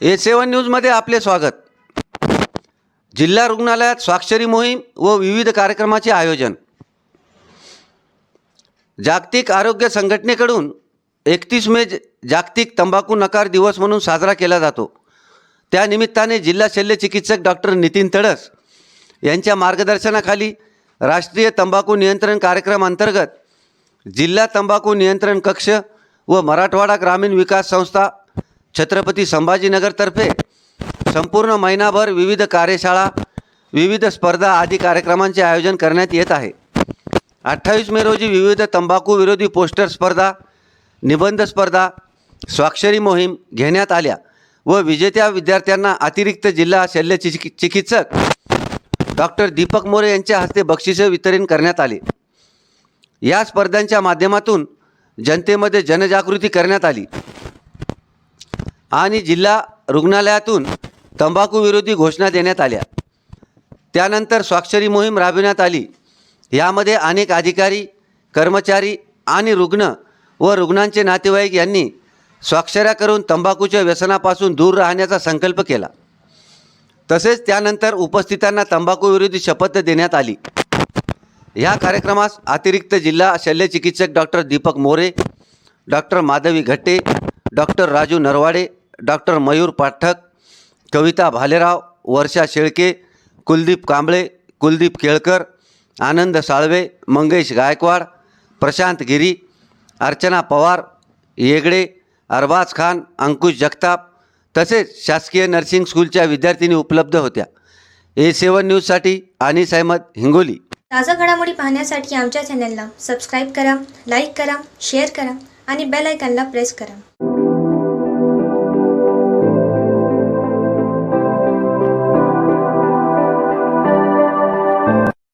ए सेवन न्यूजमध्ये आपले स्वागत. जिल्हा रुग्णालयात स्वाक्षरी मोहीम व विविध कार्यक्रमाचे आयोजन. जागतिक आरोग्य संघटनेकडून एकतीस मे जागतिक तंबाखू नकार दिवस म्हणून साजरा केला जातो. त्यानिमित्ताने जिल्हा शल्य चिकित्सक डॉक्टर नितीन तडस यांच्या मार्गदर्शनाखाली राष्ट्रीय तंबाखू नियंत्रण कार्यक्रम अंतर्गत जिल्हा तंबाखू नियंत्रण कक्ष व मराठवाडा ग्रामीण विकास संस्था छत्रपती संभाजीनगरतर्फे संपूर्ण महिनाभर विविध कार्यशाळा विविध स्पर्धा आदी कार्यक्रमांचे आयोजन करण्यात येत आहे. अठ्ठावीस मे रोजी विविध तंबाखू विरोधी पोस्टर स्पर्धा निबंध स्पर्धा स्वाक्षरी मोहीम घेण्यात आल्या व विजेत्या विद्यार्थ्यांना अतिरिक्त जिल्हा शल्य चिकित्सक डॉक्टर दीपक मोरे यांच्या हस्ते बक्षिसे वितरण करण्यात आले. या स्पर्धांच्या माध्यमातून जनतेमध्ये जनजागृती करण्यात आली. आणि जिल्हा रुग्णालयातून तंबाखूविरोधी घोषणा देण्यात आल्या. त्यानंतर स्वाक्षरी मोहीम राबविण्यात आली. यामध्ये अनेक अधिकारी कर्मचारी आणि रुग्ण व रुग्णांचे नातेवाईक यांनी स्वाक्षऱ्या करून तंबाखूच्या व्यसनापासून दूर राहण्याचा संकल्प केला. तसेच त्यानंतर उपस्थितांना तंबाखूविरोधी शपथ देण्यात आली. ह्या कार्यक्रमास अतिरिक्त जिल्हा शल्यचिकित्सक doctor Deepak More doctor Madhavi Ghatte doctor Raju Narwade doctor Mayur Pathak Kavita Bhalerao Varsha Shelke Kuldeep Kamble Kuldeep Kelkar Anand Salve Mangesh Gaikwad Prashant Giri Archana Pawar Yegade Arbaz Khan Ankush Jagtap तसेच शासकीय nursing स्कूलच्या विद्यार्थिनी उपलब्ध होत्या. ए सेवन न्यूजसाठी अनिस अहमद हिंगोली. ताज्या घडामोडी पाहण्यासाठी आमच्या चॅनलला सबस्क्राईब करा लाईक करा शेअर करा आणि बेल आयकॉनला प्रेस करा.